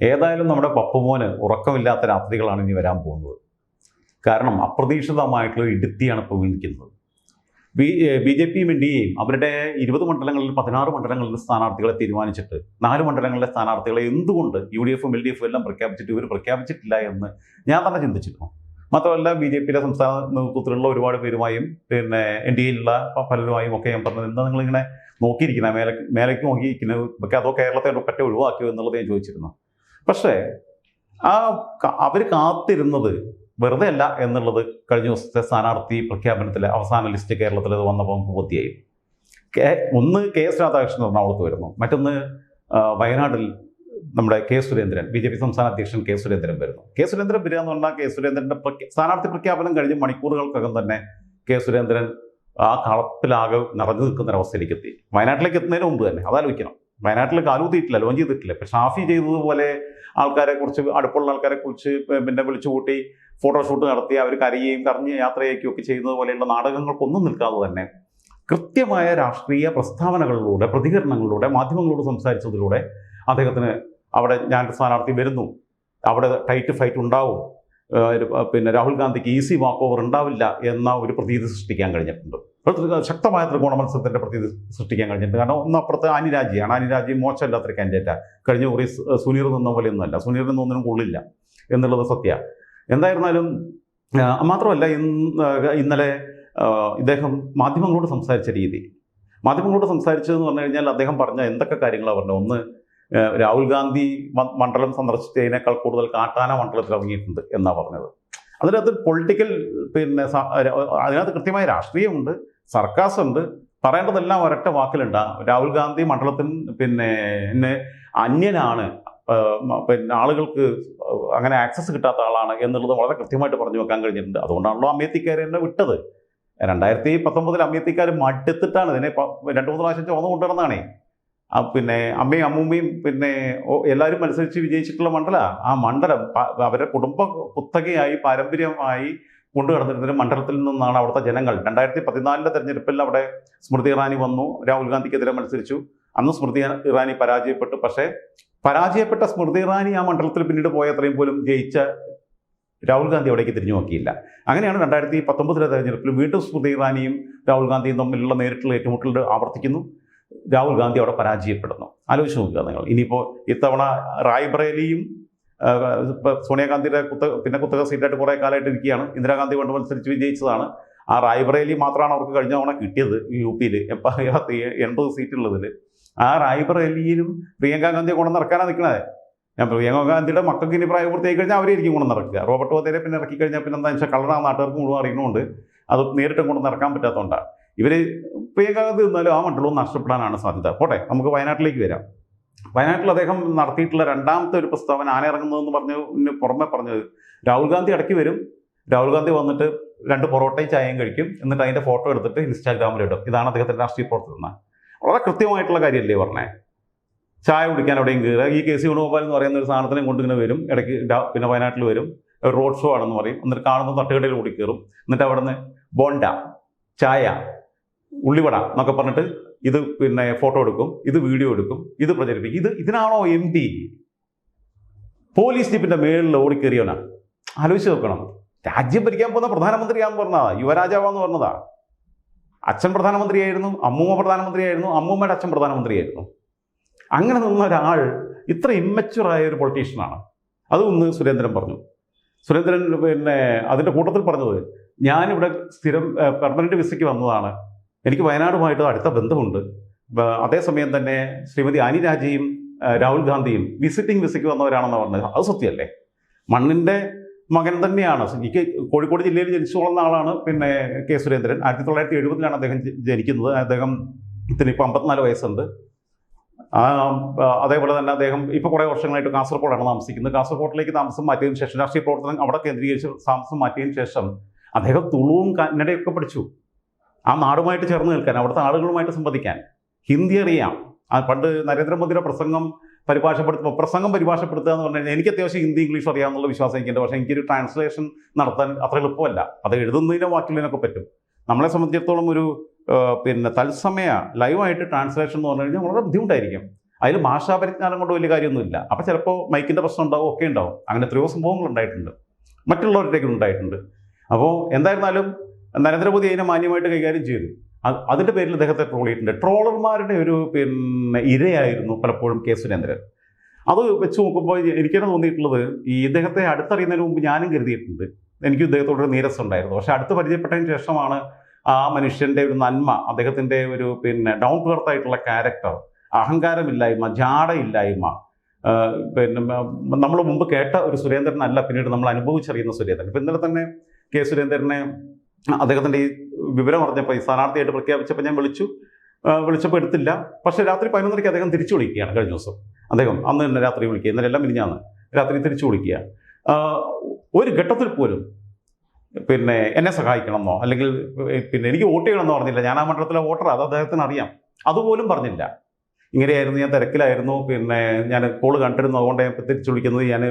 ഏതായാലും നമ്മുടെ പപ്പുമോന് ഉറക്കമില്ലാത്ത രാത്രികളാണ് ഇനി വരാൻ പോകുന്നത്. കാരണം അപ്രതീക്ഷിതമായിട്ടുള്ള ഇടുത്തിയാണ് ഇപ്പോൾ വീണിക്കുന്നത് ബി ബി ജെ പിയും എൻ അവരുടെ ഇരുപത് മണ്ഡലങ്ങളിൽ പതിനാറ് മണ്ഡലങ്ങളിൽ സ്ഥാനാർത്ഥികളെ തീരുമാനിച്ചിട്ട് നാല് മണ്ഡലങ്ങളിലെ സ്ഥാനാർത്ഥികളെ എന്തുകൊണ്ട് യു ഡി എഫും എൽ ഡി എഫും എല്ലാം പ്രഖ്യാപിച്ചിട്ട് ഇവർ പ്രഖ്യാപിച്ചിട്ടില്ല എന്ന് ഞാൻ തന്നെ ചിന്തിച്ചിരുന്നു. മാത്രമല്ല ബി ജെ പിയിലെ സംസ്ഥാന നേതൃത്വത്തിലുള്ള ഒരുപാട് പേരുമായും പിന്നെ എൻ ഡി എയിലുള്ള പലരുമായും ഒക്കെ ഞാൻ പറഞ്ഞത് എന്താ നിങ്ങളിങ്ങനെ നോക്കിയിരിക്കുന്ന മേലെ മേലേക്ക് നോക്കിയിരിക്കുന്നത്? അതോ കേരളത്തെ ഒറ്റ ഒഴിവാക്കിയോ എന്നുള്ളത് ഞാൻ ചോദിച്ചിരുന്നു. പക്ഷേ ആ അവർ കാത്തിരുന്നത് വെറുതെ അല്ല എന്നുള്ളത് കഴിഞ്ഞ ദിവസത്തെ സ്ഥാനാർത്ഥി പ്രഖ്യാപനത്തിലെ അവസാന ലിസ്റ്റ് കേരളത്തിൽ വന്നപ്പോൾ നമുക്ക് ബോധ്യമായി കെ ഒന്ന് കെ എസ് രാധാകൃഷ്ണൻ എറണാകുളത്ത് വരുന്നു. മറ്റൊന്ന് വയനാട്ടിൽ നമ്മുടെ K Surendran B J P സംസ്ഥാന അധ്യക്ഷൻ കെ സുരേന്ദ്രൻ വരുന്നു. കെ സുരേന്ദ്രൻ വരിക എന്ന് പറഞ്ഞാൽ കെ സുരേന്ദ്രന്റെ സ്ഥാനാർത്ഥി പ്രഖ്യാപനം കഴിഞ്ഞ് മണിക്കൂറുകൾക്കകം തന്നെ കെ സുരേന്ദ്രൻ ആ കളത്തിലാകെ നിറഞ്ഞു നിൽക്കുന്ന ഒരവസ്ഥയിലേക്ക് എത്തി. വയനാട്ടിലേക്ക് എത്തുന്നതിന് മുമ്പ് തന്നെ അതാലോചിക്കണം വയനാട്ടിൽ കാലൂത്തിയിട്ടില്ല ലോഞ്ച് ചെയ്തിട്ടില്ല. പക്ഷെ ഷാഫി ചെയ്തതുപോലെ ആൾക്കാരെ കുറിച്ച് അടുപ്പുള്ള ആൾക്കാരെ കുറിച്ച് പിന്നെ വിളിച്ചു കൂട്ടി ഫോട്ടോഷൂട്ട് നടത്തി അവർ കരയുകയും കറഞ്ഞ് യാത്രയൊക്കെ ഒക്കെ ചെയ്യുന്നത് പോലെയുള്ള നാടകങ്ങൾക്കൊന്നും നിൽക്കാതെ തന്നെ കൃത്യമായ രാഷ്ട്രീയ പ്രസ്താവനകളിലൂടെ പ്രതികരണങ്ങളിലൂടെ മാധ്യമങ്ങളോട് സംസാരിച്ചതിലൂടെ അദ്ദേഹത്തിന് അവിടെ ഞാൻ സ്ഥാനാർത്ഥി വരുന്നു. അവിടെ ടൈറ്റ് ഫൈറ്റ് ഉണ്ടാവും. പിന്നെ രാഹുൽ ഗാന്ധിക്ക് ഈസി വാക്ക് ഓവർ ഉണ്ടാവില്ല എന്ന ഒരു പ്രതീതി സൃഷ്ടിക്കാൻ കഴിഞ്ഞിട്ടുണ്ട്. ശക്തമായ ത്രികോണ മത്സരത്തിന്റെ പ്രതീതി സൃഷ്ടിക്കാൻ കഴിഞ്ഞിട്ടുണ്ട്. കാരണം ഒന്നപ്പുറത്ത് അനിരാജിയാണ്. അനിരാജി മോശമല്ലാത്തൊരു കാൻഡിഡേറ്റാണ് കഴിഞ്ഞ കുറി സുനീർ നിന്ന പോലെയൊന്നുമല്ല. സുനീർ നിന്നൊന്നിനും കൊള്ളില്ല എന്നുള്ളത് സത്യ. എന്തായിരുന്നാലും മാത്രമല്ല ഇന്ന് ഇന്നലെ ഇദ്ദേഹം മാധ്യമങ്ങളോട് സംസാരിച്ച രീതി. മാധ്യമങ്ങളോട് സംസാരിച്ചതെന്ന് പറഞ്ഞു കഴിഞ്ഞാൽ അദ്ദേഹം പറഞ്ഞ എന്തൊക്കെ കാര്യങ്ങളാണ് പറഞ്ഞത്? ഒന്ന് രാഹുൽ ഗാന്ധി മണ്ഡലം സന്ദർശിച്ചതിനേക്കാൾ കൂടുതൽ കാട്ടാന മണ്ഡലത്തിൽ ഇറങ്ങിയിട്ടുണ്ട് എന്നാണ് പറഞ്ഞത്. അതിനകത്ത് പൊളിറ്റിക്കൽ പിന്നെ അതിനകത്ത് കൃത്യമായ രാഷ്ട്രീയമുണ്ട്. സർക്കാസ് ഉണ്ട് പറയേണ്ടതെല്ലാം ഒരൊറ്റ വാക്കിലുണ്ട്. രാഹുൽ ഗാന്ധി മണ്ഡലത്തിന് പിന്നെ അന്യനാണ്. പിന്നെ ആളുകൾക്ക് അങ്ങനെ ആക്സസ് കിട്ടാത്ത ആളാണ് എന്നുള്ളത് വളരെ കൃത്യമായിട്ട് പറഞ്ഞു വെക്കാൻ കഴിഞ്ഞിട്ടുണ്ട്. അതുകൊണ്ടാണല്ലോ അമേത്തിക്കാർ എന്നെ വിട്ടത്. രണ്ടായിരത്തി പത്തൊമ്പതിൽ അമേത്തിക്കാർ മടുത്തിട്ടാണ് ഇതിനെ രണ്ടു മൂന്ന് പ്രാവശ്യം ചുവന്ന് കൊണ്ടുവരുന്നതാണേ. ആ പിന്നെ അമ്മയും അമ്മൂമ്മയും പിന്നെ എല്ലാവരും മത്സരിച്ച് വിജയിച്ചിട്ടുള്ള മണ്ഡല. ആ മണ്ഡലം അവരുടെ കുടുംബ കുത്തകയായി പാരമ്പര്യമായി കൊണ്ടു കടന്നിരുന്ന മണ്ഡലത്തിൽ നിന്നാണ് അവിടുത്തെ ജനങ്ങൾ. രണ്ടായിരത്തി പതിനാലിലെ തെരഞ്ഞെടുപ്പിൽ അവിടെ സ്മൃതി ഇറാനി വന്നു. രാഹുൽ ഗാന്ധിക്കെതിരെ മത്സരിച്ചു. അന്ന് സ്മൃതി ഇറാനി പരാജയപ്പെട്ടു. പക്ഷേ പരാജയപ്പെട്ട സ്മൃതി ഇറാനി ആ മണ്ഡലത്തിൽ പിന്നീട് പോയ അത്രയും പോലും ജയിച്ച രാഹുൽ ഗാന്ധി അവിടേക്ക് തിരിഞ്ഞു നോക്കിയില്ല. അങ്ങനെയാണ് രണ്ടായിരത്തി പത്തൊമ്പതിലെ തെരഞ്ഞെടുപ്പിൽ വീണ്ടും സ്മൃതി ഇറാനിയും രാഹുൽ ഗാന്ധിയും തമ്മിലുള്ള നേരിട്ടുള്ള ഏറ്റുമുട്ടൽ ആവർത്തിക്കുന്നു. രാഹുൽ ഗാന്ധി അവിടെ പരാജയപ്പെടുന്നു. ആലോചിച്ച് നോക്കുക നിങ്ങൾ. ഇനിയിപ്പോൾ ഇത്തവണ റായ്ബറേലിയും സോണിയാഗാന്ധിയുടെ കുത്ത പിന്നെ കുത്തക സീറ്റായിട്ട് കുറേ കാലമായിട്ട് ഇരിക്കുകയാണ്. ഇന്ദിരാഗാന്ധി കൊണ്ട് മത്സരിച്ച് വിജയിച്ചതാണ്. ആ റായ്ബറേലി മാത്രമാണ് അവർക്ക് കഴിഞ്ഞ തവണ കിട്ടിയത് യു പിയിൽ എൺപത് സീറ്റുള്ളതിൽ ആ റായ്ബറേലിയിലും പ്രിയങ്ക ഗാന്ധിയെ കൊണ്ടു നടക്കാനാണ് നിൽക്കണത് ഞാൻ പ്രിയങ്ക ഗാന്ധിയുടെ മക്കൾക്ക് ഇനി പ്രായപൂർത്തിയായി കഴിഞ്ഞാൽ അവരായിരിക്കും കൊണ്ടു നടക്കുക റോബർട്ട് വധേരെ പിന്നെ ഇറക്കി കഴിഞ്ഞാൽ പിന്നെ എന്താ വെച്ചാൽ കളറാ നാട്ടുകാർക്ക് മുഴുവൻ അറിയുന്നതുകൊണ്ട് അത് നേരിട്ട് കൊണ്ട് നടക്കാൻ പറ്റാത്തതുകൊണ്ടാണ് ഇവർ പ്രിയങ്ക ഗാന്ധി നിന്നാലും ആ മണ്ഡലവും നഷ്ടപ്പെടാനാണ് സാധ്യത. പോട്ടെ നമുക്ക് വയനാട്ടിലേക്ക് വരാം. വയനാട്ടിൽ അദ്ദേഹം നടത്തിയിട്ടുള്ള രണ്ടാമത്തെ ഒരു പ്രസ്താവന ആന ഇറങ്ങുന്നതെന്ന് പറഞ്ഞു പുറമെ പറഞ്ഞത്. രാഹുൽ ഗാന്ധി ഇടയ്ക്ക് വരും. രാഹുൽ ഗാന്ധി വന്നിട്ട് രണ്ട് പൊറോട്ടയും ചായയും കഴിക്കും. എന്നിട്ട് അതിന്റെ ഫോട്ടോ എടുത്തിട്ട് ഇൻസ്റ്റാഗ്രാമിൽ ഇടും. ഇതാണ് അദ്ദേഹത്തിന്റെ രാഷ്ട്രീയ പ്രവർത്തനം. വളരെ കൃത്യമായിട്ടുള്ള കാര്യമല്ലേ പറഞ്ഞേ? ചായ കുടിക്കാൻ എവിടെയും കയറുക ഈ കെ സി വേണുഗോപാൽ എന്ന് പറയുന്ന ഒരു സാധനത്തിനെ കൊണ്ടിങ്ങനെ വരും. ഇടയ്ക്ക് പിന്നെ വയനാട്ടിൽ വരും. റോഡ് ഷോ ആണെന്ന് പറയും. എന്നിട്ട് കാണുന്ന തട്ടുകടയിൽ കൂടി കയറും എന്നിട്ട് അവിടെ നിന്ന് ബോണ്ട ചായ ഉള്ളിവട എന്നൊക്കെ പറഞ്ഞിട്ട് ഇത് പിന്നെ ഫോട്ടോ എടുക്കും ഇത് വീഡിയോ എടുക്കും ഇത് പ്രചരിപ്പിക്കും. ഇത് ഇതിനാണോ എം പി പോലീസ് ജീപ്പിന്റെ മേളിൽ ഓടിക്കേറിയവനാ. ആലോചിച്ച് നോക്കണം. രാജ്യം ഭരിക്കാൻ പോകുന്ന പ്രധാനമന്ത്രിയാന്ന് പറഞ്ഞതാ യുവരാജാവാന്ന് പറഞ്ഞതാ. അച്ഛൻ പ്രധാനമന്ത്രിയായിരുന്നു അമ്മൂമ്മ പ്രധാനമന്ത്രിയായിരുന്നു അമ്മൂമ്മയുടെ അച്ഛൻ പ്രധാനമന്ത്രിയായിരുന്നു. അങ്ങനെ നിന്ന ഒരാൾ ഇത്ര ഇമ്മച്ചുറായ ഒരു പൊളിറ്റീഷ്യനാണ് അതൊന്ന് സുരേന്ദ്രൻ പറഞ്ഞു. സുരേന്ദ്രൻ പിന്നെ അതിന്റെ കൂട്ടത്തിൽ പറഞ്ഞത് ഞാനിവിടെ സ്ഥിരം പെർമനന്റ് വിസയ്ക്ക് വന്നതാണ്. എനിക്ക് വയനാടുമായിട്ട് അടുത്ത ബന്ധമുണ്ട്. അതേസമയം തന്നെ ശ്രീമതി അനിരാജയും രാജയും രാഹുൽ ഗാന്ധിയും വിസിറ്റിംഗ് വിസയ്ക്ക് വന്നവരാണെന്ന് പറഞ്ഞത്. അത് സത്യമല്ലേ മണ്ണിന്റെ മകൻ തന്നെയാണ്. എനിക്ക് കോഴിക്കോട് ജില്ലയിൽ ജനിച്ചു വളർന്ന ആളാണ് പിന്നെ കെ സുരേന്ദ്രൻ. ആയിരത്തി തൊള്ളായിരത്തി എഴുപതിലാണ് അദ്ദേഹം ജനിക്കുന്നത്. അദ്ദേഹം ഇപ്പോൾ അമ്പത്തിനാല് വയസ്സുണ്ട്. അതേപോലെ തന്നെ അദ്ദേഹം ഇപ്പോൾ കുറേ വർഷങ്ങളായിട്ട് കാസർഗോഡാണ് താമസിക്കുന്നത്. കാസർഗോഡിലേക്ക് താമസം മാറ്റിയതിനു ശേഷം രാഷ്ട്രീയ പ്രവർത്തനം അവിടെ കേന്ദ്രീകരിച്ച് താമസം മാറ്റിയതിനു ശേഷം അദ്ദേഹം തുളുവും കന്നഡയൊക്കെ പഠിച്ചു. ആ നാടുമായിട്ട് ചേർന്ന് നിൽക്കാൻ അവിടുത്തെ ആളുകളുമായിട്ട് സംവദിക്കാൻ. ഹിന്ദി അറിയാം. ആ പണ്ട് നരേന്ദ്രമോദിയുടെ പ്രസംഗം പരിഭാഷപ്പെടുത്തുമ്പോൾ പ്രസംഗം പരിഭാഷപ്പെടുത്തുക എന്ന് പറഞ്ഞു കഴിഞ്ഞാൽ എനിക്ക് അത്യാവശ്യം ഹിന്ദി ഇംഗ്ലീഷ് അറിയാമെന്നുള്ള വിശ്വാസം എനിക്കുണ്ട്. പക്ഷേ എനിക്കൊരു ട്രാൻസ്ലേഷൻ നടത്താൻ അത്ര എളുപ്പമല്ല. അത് എഴുതുന്നതിനോ വാക്കിലൊക്കെ പറ്റും. നമ്മളെ സംബന്ധിച്ചിടത്തോളം ഒരു പിന്നെ തത്സമയ ലൈവായിട്ട് ട്രാൻസ്ലേഷൻ എന്ന് പറഞ്ഞു കഴിഞ്ഞാൽ വളരെ ബുദ്ധിമുട്ടായിരിക്കും. അതിൽ ഭാഷാപരിജ്ഞാനം കൊണ്ട് വലിയ കാര്യമൊന്നുമില്ല. അപ്പോൾ ചിലപ്പോൾ മൈക്കിന്റെ പ്രശ്നം ഉണ്ടാവും ഒക്കെ ഉണ്ടാവും. അങ്ങനെ എത്രയോ സംഭവങ്ങൾ ഉണ്ടായിട്ടുണ്ട്. മറ്റുള്ളവരുടെ ഉണ്ടായിട്ടുണ്ട്. അപ്പോൾ എന്തായിരുന്നാലും നരേന്ദ്രമോദി അതിനെ മാന്യമായിട്ട് കൈകാര്യം ചെയ്തു. അത് അതിന്റെ പേരിൽ അദ്ദേഹത്തെ ട്രോൾ ചെയ്തിട്ടുണ്ട്. ട്രോളർമാരുടെ ഒരു പിന്നെ ഇരയായിരുന്നു പലപ്പോഴും കെ സുരേന്ദ്രൻ. അത് വെച്ച് നോക്കുമ്പോൾ എനിക്കാണ് തോന്നിയിട്ടുള്ളത് ഈ ഇദ്ദേഹത്തെ അടുത്തറിയുന്നതിന് മുമ്പ് ഞാനും കരുതിയിട്ടുണ്ട്. എനിക്ക് ഇദ്ദേഹത്തോടൊരു നീരസം ഉണ്ടായിരുന്നു. പക്ഷെ അടുത്ത് പരിചയപ്പെട്ടതിന് ശേഷമാണ് ആ മനുഷ്യന്റെ ഒരു നന്മ അദ്ദേഹത്തിന്റെ ഒരു പിന്നെ ഡൗൺ ടു എർത്ത് ആയിട്ടുള്ള ക്യാരക്ടർ അഹങ്കാരമില്ലായ്മ ജാടയില്ലായ്മ പിന്നെ നമ്മൾ മുമ്പ് കേട്ട ഒരു സുരേന്ദ്രനല്ല പിന്നീട് നമ്മൾ അനുഭവിച്ചറിയുന്ന സുരേന്ദ്രൻ. ഇപ്പം ഇന്നലെ തന്നെ കെ സുരേന്ദ്രനെ അദ്ദേഹത്തിന്റെ ഈ വിവരം അറിഞ്ഞപ്പോൾ ഈ സ്ഥാനാർത്ഥിയായിട്ട് പ്രഖ്യാപിച്ചപ്പോൾ ഞാൻ വിളിച്ചു. വിളിച്ചപ്പോൾ എടുത്തില്ല. പക്ഷേ രാത്രി പതിനൊന്നരയ്ക്ക് അദ്ദേഹം തിരിച്ചു വിളിക്കുകയാണ് കഴിഞ്ഞ ദിവസം. അദ്ദേഹം അന്ന് തന്നെ രാത്രി വിളിക്കുക. ഇന്നലെ എല്ലാം മിനിഞ്ഞാന്ന് രാത്രി തിരിച്ചു വിളിക്കുക. ഒരു ഘട്ടത്തിൽ പോലും പിന്നെ എന്നെ സഹായിക്കണമെന്നോ അല്ലെങ്കിൽ പിന്നെ എനിക്ക് വോട്ട് ചെയ്യണമെന്നോ പറഞ്ഞില്ല. ഞാൻ ആ മണ്ഡലത്തിലെ വോട്ടർ അത് അദ്ദേഹത്തിന് അറിയാം. അതുപോലും പറഞ്ഞില്ല. ഇങ്ങനെയായിരുന്നു ഞാൻ തിരക്കിലായിരുന്നു. പിന്നെ ഞാൻ കോൾ കണ്ടിരുന്നു. അതുകൊണ്ട് ഞാൻ തിരിച്ചു വിളിക്കുന്നത് ഞാൻ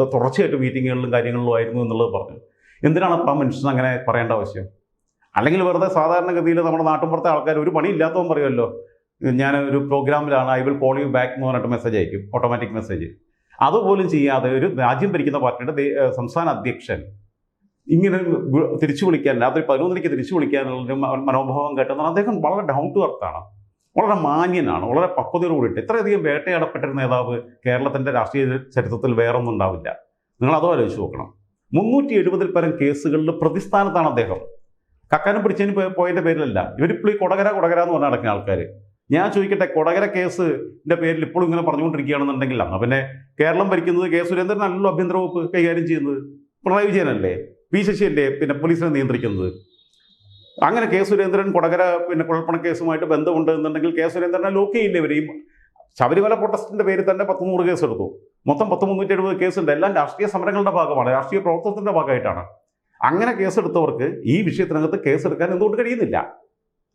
തുടർച്ചയായിട്ട് മീറ്റിങ്ങുകളിലും കാര്യങ്ങളിലും ആയിരുന്നു എന്നുള്ളത് പറഞ്ഞു. എന്തിനാണ് അപ്പം മനുഷ്യൻ അങ്ങനെ പറയേണ്ട ആവശ്യം? അല്ലെങ്കിൽ വെറുതെ സാധാരണഗതിയിൽ നമ്മുടെ നാട്ടിൻപുറത്തെ ആൾക്കാർ ഒരു പണി ഇല്ലാത്തവൻ പറയുമല്ലോ ഞാൻ ഒരു പ്രോഗ്രാമിലാണ് I will call you back എന്ന് പറഞ്ഞിട്ട് മെസ്സേജ് അയക്കും ഓട്ടോമാറ്റിക് മെസ്സേജ് അതുപോലും ചെയ്യാതെ ഒരു രാജ്യം ഭരിക്കുന്ന പാർട്ടിയുടെ സംസ്ഥാന അധ്യക്ഷൻ ഇങ്ങനെ തിരിച്ചു വിളിക്കാൻ രാത്രി പതിനൊന്നരയ്ക്ക് തിരിച്ചു വിളിക്കാനുള്ള മനോഭാവം കേട്ടെന്നാണ് അദ്ദേഹം വളരെ ഡൗൺ ടു എർത്താണ് വളരെ മാന്യനാണ് വളരെ പക്വതയോട് കൂടിയിട്ട് ഇത്രയധികം വേട്ടയാടപ്പെട്ടൊരു നേതാവ് കേരളത്തിന്റെ രാഷ്ട്രീയ ചരിത്രത്തിൽ വേറൊന്നും ഉണ്ടാവില്ല. നിങ്ങൾ അതും ആലോചിച്ച് നോക്കണം. മുന്നൂറ്റി എഴുപതിൽ പരം കേസുകളിൽ പ്രതിസ്ഥാനത്താണ് അദ്ദേഹം. കക്കാനും പിടിച്ചതിന് പോയതിന്റെ പേരിലല്ല. ഇവരിപ്പോൾ ഈ കൊടകര കൊടകര എന്ന് പറഞ്ഞ നടക്കുന്ന ആൾക്കാർ ഞാൻ ചോദിക്കട്ടെ കൊടകര കേസിന്റെ പേരിൽ ഇപ്പോഴും ഇങ്ങനെ പറഞ്ഞുകൊണ്ടിരിക്കുകയാണെന്നുണ്ടെങ്കിൽ അന്ന് പിന്നെ കേരളം ഭരിക്കുന്നത് കെ സുരേന്ദ്രനല്ലല്ലോ ആഭ്യന്തര വകുപ്പ് കൈകാര്യം ചെയ്യുന്നത്. പിണറായി വിജയനല്ലേ പി ശശിയല്ലേ പിന്നെ പോലീസിനെ നിയന്ത്രിക്കുന്നത്? അങ്ങനെ കെ സുരേന്ദ്രൻ കൊടകര പിന്നെ കുഴൽപ്പണ കേസുമായിട്ട് ബന്ധമുണ്ട് എന്നുണ്ടെങ്കിൽ കെ സുരേന്ദ്രനെ ലോക്ക് ചെയ്യില്ല ഇവരെയും ശബരിമല പ്രൊട്ടസ്റ്റിന്റെ പേരിൽ തന്നെ പത്ത് നൂറ് കേസ് എടുത്തു മൊത്തം പത്ത് മുന്നൂറ്റി എഴുപത് കേസുണ്ട് എല്ലാം രാഷ്ട്രീയ സമരങ്ങളുടെ ഭാഗമാണ്. രാഷ്ട്രീയ പ്രവർത്തനത്തിന്റെ ഭാഗമായിട്ടാണ്. അങ്ങനെ കേസെടുത്തവർക്ക് ഈ വിഷയത്തിനകത്ത് കേസെടുക്കാൻ എന്തുകൊണ്ട് കഴിയുന്നില്ല?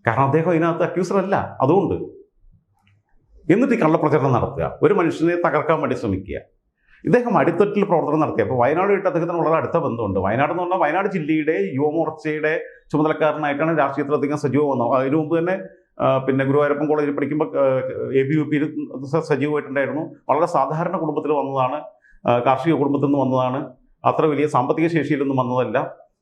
കാരണം അദ്ദേഹം അതിനകത്ത് അക്യൂസർ അല്ല. അതുകൊണ്ട്. എന്നിട്ട് ഈ കള്ളപ്രചരണം നടത്തുക. ഒരു മനുഷ്യനെ തകർക്കാൻ വേണ്ടി ശ്രമിക്കുക. ഇദ്ദേഹം അടിത്തട്ടിൽ പ്രവർത്തനം നടത്തി. അപ്പോൾ വയനാടുമായിട്ട് അദ്ദേഹത്തിന് വളരെ അടുത്ത ബന്ധമുണ്ട്. വയനാട് എന്ന് പറഞ്ഞാൽ വയനാട് ജില്ലയുടെ യുവമോർച്ചയുടെ ചുമതലക്കാരനായിട്ടാണ് രാഷ്ട്രീയത്തിൽ അധികം സജീവം വന്നത്. അതിനു മുമ്പ് തന്നെ പിന്നെ ഗുരുവായൂരപ്പൻ കോളേജിൽ പഠിക്കുമ്പോൾ എ ബി യു പിയിൽ സജീവമായിട്ടുണ്ടായിരുന്നു. വളരെ സാധാരണ കുടുംബത്തിൽ വന്നതാണ്. കാർഷിക കുടുംബത്തിൽ നിന്ന് വന്നതാണ്. അത്ര വലിയ സാമ്പത്തിക ശേഷിയിൽ നിന്നും വന്നതല്ല.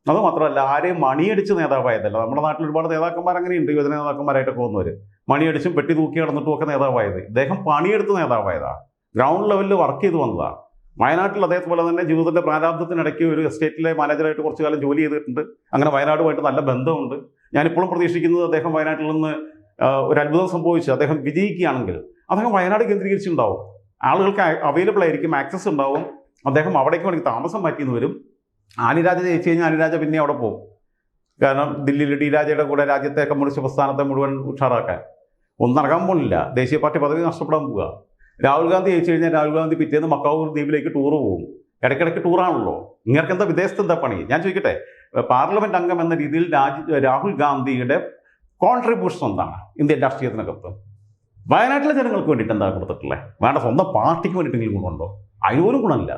അത് മാത്രമല്ല ആരെയും മണിയടിച്ച് നേതാവായതല്ല. നമ്മുടെ നാട്ടിൽ ഒരുപാട് നേതാക്കന്മാർ അങ്ങനെയുണ്ട് യുവജന നേതാക്കന്മാരായിട്ടൊക്കെ വന്നവർ മണിയടിച്ചും പെട്ടി തൂക്കി നടന്നിട്ടും ഒക്കെ നേതാവായത്. ഇദ്ദേഹം പണിയെടുത്ത് നേതാവായതാ. ഗ്രൗണ്ട് ലെവലിൽ വർക്ക് ചെയ്ത് വന്നതാണ് വയനാട്ടിൽ അതേപോലെ തന്നെ ജീവിതത്തിന്റെ പ്രാരാബ്ദത്തിനിടയ്ക്ക് ഒരു എസ്റ്റേറ്റിലെ മാനേജറായിട്ട് കുറച്ചു കാലം ജോലി ചെയ്തിട്ടുണ്ട്. അങ്ങനെ വയനാടുമായിട്ട് നല്ല ബന്ധമുണ്ട്. ഞാനിപ്പോഴും പ്രതീക്ഷിക്കുന്നത് അദ്ദേഹം വയനാട്ടിൽ നിന്ന് ഒരു അത്ഭുതം സംഭവിച്ചു. അദ്ദേഹം വിജയിക്കുകയാണെങ്കിൽ അദ്ദേഹം വയനാട് കേന്ദ്രീകരിച്ചിട്ടുണ്ടാവും. ആളുകൾക്ക് അവൈലബിൾ ആയിരിക്കും ആക്സസ് ഉണ്ടാവും. അദ്ദേഹം അവിടേക്ക് വേണമെങ്കിൽ താമസം മാറ്റിയെന്ന് വരും. ആനിരാജ ജയിച്ചു കഴിഞ്ഞാൽ ആനിരാജ പിന്നെ അവിടെ പോകും. കാരണം ദില്ലിയിൽ ഡി രാജയുടെ കൂടെ രാജ്യത്തെ കമ്മ്യൂണിസ്റ്റ് പ്രസ്ഥാനത്തെ മുഴുവൻ ഉഷാറാക്കാൻ. ഒന്നും നടക്കാൻ പോകുന്നില്ല ദേശീയ പാർട്ടി പദവി നഷ്ടപ്പെടാൻ പോവുക. രാഹുൽ ഗാന്ധി ജയിച്ചു കഴിഞ്ഞാൽ രാഹുൽ ഗാന്ധി പിറ്റേന്ന് മക്കാവൂർ ദ്വീപിലേക്ക് ടൂർ പോകും. ഇടയ്ക്കിടയ്ക്ക് ടൂറാണല്ലോ ഇങ്ങനെ എന്താ വിദേശത്ത് എന്താ പണി? ഞാൻ ചോദിക്കട്ടെ പാർലമെന്റ് അംഗം എന്ന രീതിയിൽ രാജ് രാഹുൽ ഗാന്ധിയുടെ കോൺട്രിബ്യൂഷൻ എന്താണ്? ഇന്ത്യൻ രാഷ്ട്രീയത്തിനകത്ത്. വയനാട്ടിലെ ജനങ്ങൾക്ക് വേണ്ടിയിട്ട് എന്താ കൊടുത്തിട്ടുള്ളത് വേണ്ട സ്വന്തം പാർട്ടിക്ക് വേണ്ടിയിട്ടെങ്കിലും ഗുണമുണ്ടോ? അതിനോലും ഗുണമില്ല.